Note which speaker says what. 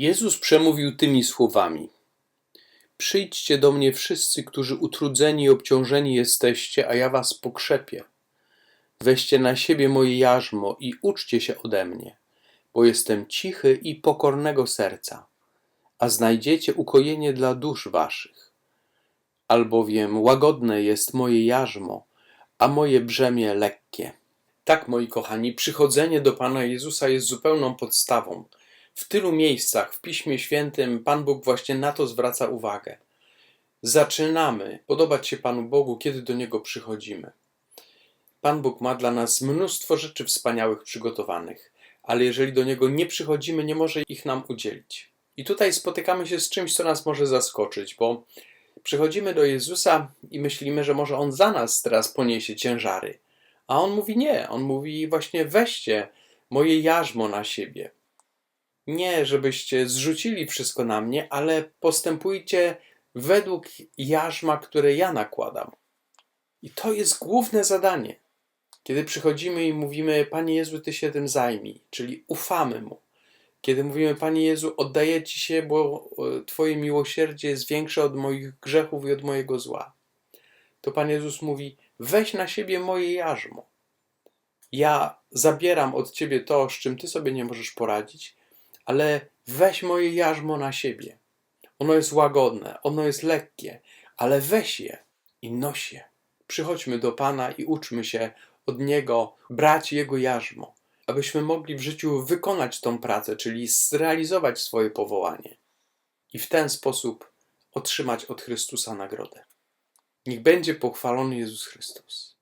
Speaker 1: Jezus przemówił tymi słowami: Przyjdźcie do mnie wszyscy, którzy utrudzeni i obciążeni jesteście, a ja was pokrzepię. Weźcie na siebie moje jarzmo i uczcie się ode mnie, bo jestem cichy i pokornego serca, a znajdziecie ukojenie dla dusz waszych. Albowiem łagodne jest moje jarzmo, a moje brzemię lekkie. Tak, moi kochani, przychodzenie do Pana Jezusa jest zupełną podstawą. W tylu miejscach w Piśmie Świętym Pan Bóg właśnie na to zwraca uwagę. Zaczynamy podobać się Panu Bogu, kiedy do Niego przychodzimy. Pan Bóg ma dla nas mnóstwo rzeczy wspaniałych przygotowanych, ale jeżeli do Niego nie przychodzimy, nie może ich nam udzielić. I tutaj spotykamy się z czymś, co nas może zaskoczyć, bo przychodzimy do Jezusa i myślimy, że może On za nas teraz poniesie ciężary. A On mówi nie, On mówi właśnie weźcie moje jarzmo na siebie. Nie, żebyście zrzucili wszystko na mnie, ale postępujcie według jarzma, które ja nakładam. I to jest główne zadanie. Kiedy przychodzimy i mówimy, Panie Jezu, Ty się tym zajmij, czyli ufamy Mu. Kiedy mówimy, Panie Jezu, oddaję Ci się, bo e, Twoje miłosierdzie jest większe od moich grzechów i od mojego zła. To Pan Jezus mówi, weź na siebie moje jarzmo. Ja zabieram od Ciebie to, z czym Ty sobie nie możesz poradzić, ale weź moje jarzmo na siebie. Ono jest łagodne, ono jest lekkie, ale weź je i noś je. Przychodźmy do Pana i uczmy się od Niego brać Jego jarzmo, abyśmy mogli w życiu wykonać tą pracę, czyli zrealizować swoje powołanie i w ten sposób otrzymać od Chrystusa nagrodę. Niech będzie pochwalony Jezus Chrystus.